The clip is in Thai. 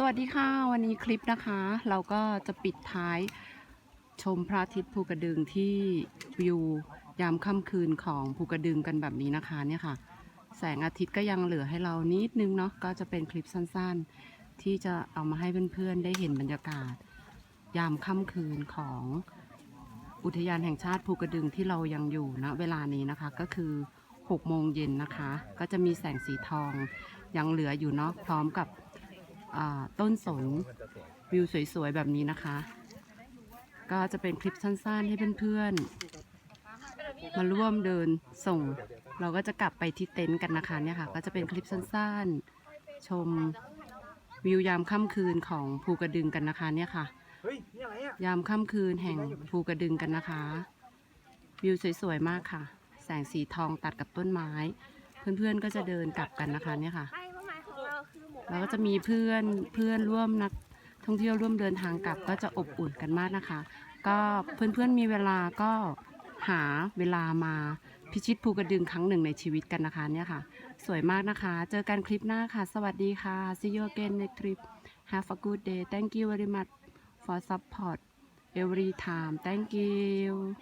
สวัสดีค่ะ วันนี้คลิปนะคะ เราก็จะปิดท้ายชมพระอาทิตย์ภูกระดึงที่วิวยามค่ำคืนของภูกระดึงกันแบบนี้นะคะเนี่ยค่ะ แสงอาทิตย์ก็ยังเหลือให้เรานิดนึงเนาะก็จะเป็นคลิปสั้นๆ ที่จะเอามาให้เพื่อนๆได้เห็นบรรยากาศ ยามค่ำคืนของอุทยานแห่งชาติภูกระดึงที่เรายังอยู่ณเวลานี้นะคะก็คือ6โมงเย็นนะคะ ก็จะมีแสงสีทองยังเหลืออยู่เนาะพร้อมกับ ต้นสนวิวสวยๆ แบบนี้นะคะ ก็จะเป็นคลิปสั้นๆ ให้เพื่อนๆ มาร่วมเดินส่ง เราก็จะกลับไปที่เต็นท์กันนะคะเนี่ยค่ะ ก็จะเป็นคลิปสั้นๆ ชมวิวยามค่ำคืนของภูกระดึงกันนะคะเนี่ยค่ะเฮ้ยนี่อะไรอะยามค่ำคืนแห่งภูกระดึงกันนะคะ วิวสวยๆ มากค่ะ แสงสีทองตัดกับต้นไม้ เพื่อนๆ ก็จะเดินกลับกันนะคะเนี่ยค่ะ แล้วก็จะมีเพื่อนเพื่อนร่วมนักท่องเที่ยวร่วมเดินทางกลับก็จะอบอุ่นกันมากนะคะ ก็เพื่อนๆมีเวลาก็หาเวลามาพิชิตภูกระดึงครั้งหนึ่งในชีวิตกันนะคะเนี่ยค่ะ สวยมากนะคะ เจอกันคลิปหน้าค่ะ สวัสดีค่ะ see you again next trip have a good day thank you very much for support every time thank you